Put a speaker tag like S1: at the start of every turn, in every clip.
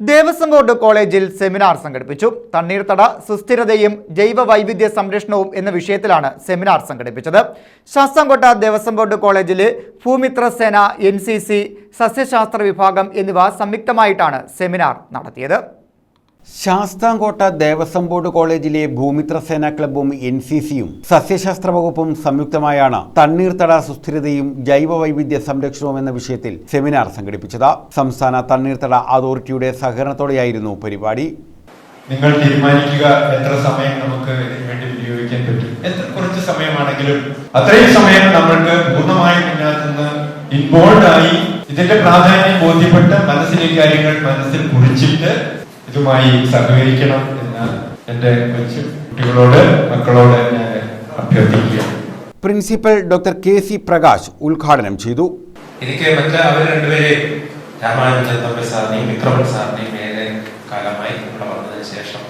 S1: Devaswom board കോളേജിൽ seminar സംഘടിപ്പിച്ചു. തണ്ണീർത്തട സുസ്ഥിരതയും ജൈവ വൈവിധ്യ സംരക്ഷണവും എന്ന വിഷയത്തിലാണ് സെമിനാർ സംഘടിപ്പിച്ചത്. ശാസ്താംകോട്ട ദേവസ്വം ബോർഡ് കോളേജിൽ ഭൂമിത്ര സേന എൻ സസ്യശാസ്ത്ര വിഭാഗം എന്നിവ സംയുക്തമായിട്ടാണ് സെമിനാർ നടത്തിയത്.
S2: ശാസ്താംകോട്ട ദേവസ്വം ബോർഡ് കോളേജിലെ ഭൂമിത്ര സേനാ ക്ലബ്ബും എൻ സി സിയും സസ്യശാസ്ത്ര വകുപ്പും സംയുക്തമായാണ് തണ്ണീർത്തട സുസ്ഥിരതയും ജൈവ വൈവിധ്യ സംരക്ഷണവും എന്ന വിഷയത്തിൽ സെമിനാർ സംഘടിപ്പിച്ചത്. സംസ്ഥാന തണ്ണീർത്തട അതോറിറ്റിയുടെ സഹകരണത്തോടെയായിരുന്നു പരിപാടി.
S3: നിങ്ങൾ തീരുമാനിക്കുക എത്ര സമയം നമുക്ക് വേണ്ടി വിനിയോഗിക്കാൻ പറ്റും. എത്ര കുറച്ച് സമയമാണെങ്കിലും അത്രയും സമയം നമ്മൾക്ക് പൂർണമായും മുന്നാക്കുന്ന ഇൻവോൾവ് ആയി ഇതിന്റെ പ്രാധാന്യം ബോധ്യപ്പെട്ട് മനസ്സിലെ കാര്യങ്ങൾ മനസ്സിൽ കുറിച്ചിട്ട് ഇതുമായി സഹകരിക്കണം എന്ന് എന്റെ കൊച്ചു കുട്ടികളോട് മക്കളോട് ഞാൻ അഭ്യർത്ഥിക്കുകയാണ്.
S2: Principal doctor K C Prakash ഉദ്ഘാടനം ചെയ്തു.
S4: എനിക്ക് മറ്റേ അവർ രണ്ടുപേരെയും രാമായണ തമ്പി സാറിനെയും വിക്രമൻ സാറിനെയും ഏറെ കാലമായി ഇവിടെ വന്നതിന് ശേഷം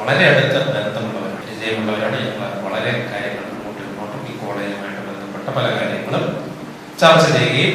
S4: വളരെ അടുത്ത ബന്ധമുള്ളവരാണ് വിജയമുള്ളവരാണ് ഞങ്ങൾ വളരെ കാര്യങ്ങൾ മുന്നോട്ട് മുന്നോട്ടും ഈ കോളേജുമായിട്ട് ബന്ധപ്പെട്ട പല കാര്യങ്ങളും ചർച്ച ചെയ്യുകയും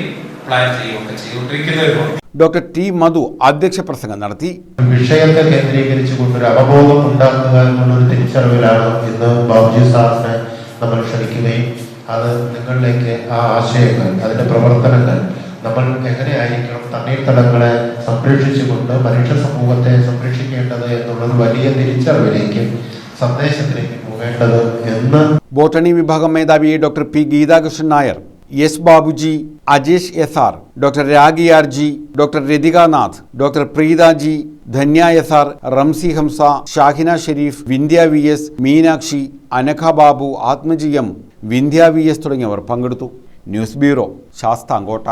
S4: പ്ലാൻ ചെയ്യുകയൊക്കെ ചെയ്തുകൊണ്ടിരിക്കുന്നവരുമാണ്
S2: ഡോക്ടർ ടി മധു അധ്യക്ഷ പ്രസംഗം നടത്തി.
S5: വിഷയത്തെ കേന്ദ്രീകരിച്ചുകൊണ്ട് ഒരു അവബോധം ഉണ്ടാക്കുക എന്നുള്ളൊരു തിരിച്ചറിവിലാണ് ഇന്ന് ബാബുജി സാറിനെ നമ്മൾ ക്ഷണിക്കുകയും അത് നിങ്ങളിലേക്ക് ആ ആശയങ്ങൾ അതിന്റെ പ്രവർത്തനങ്ങൾ നമ്മൾ എങ്ങനെയായിരിക്കണം തണ്ണീർത്തടങ്ങളെ സംരക്ഷിച്ചുകൊണ്ട് മനുഷ്യ സമൂഹത്തെ സംരക്ഷിക്കേണ്ടത് എന്നുള്ളത് വലിയ തിരിച്ചറിവിലേക്ക് സന്ദേശത്തിലേക്ക് പോകേണ്ടത് എന്ന്
S2: ബോട്ടണി വിഭാഗം മേധാവി doctor P Geethakrishnan Nair S Babuji Ajesh S R doctor Ragi R G doctor Rathikanath doctor Preetha G Dhanya S R Ramsi Hamsa Shahina Sherif Vindhya V S Meenakshi Anagha Babu Athmaji M Vindhya V S തുടങ്ങിയവർ പങ്കെടുത്തു. News bureau Sasthamkotta.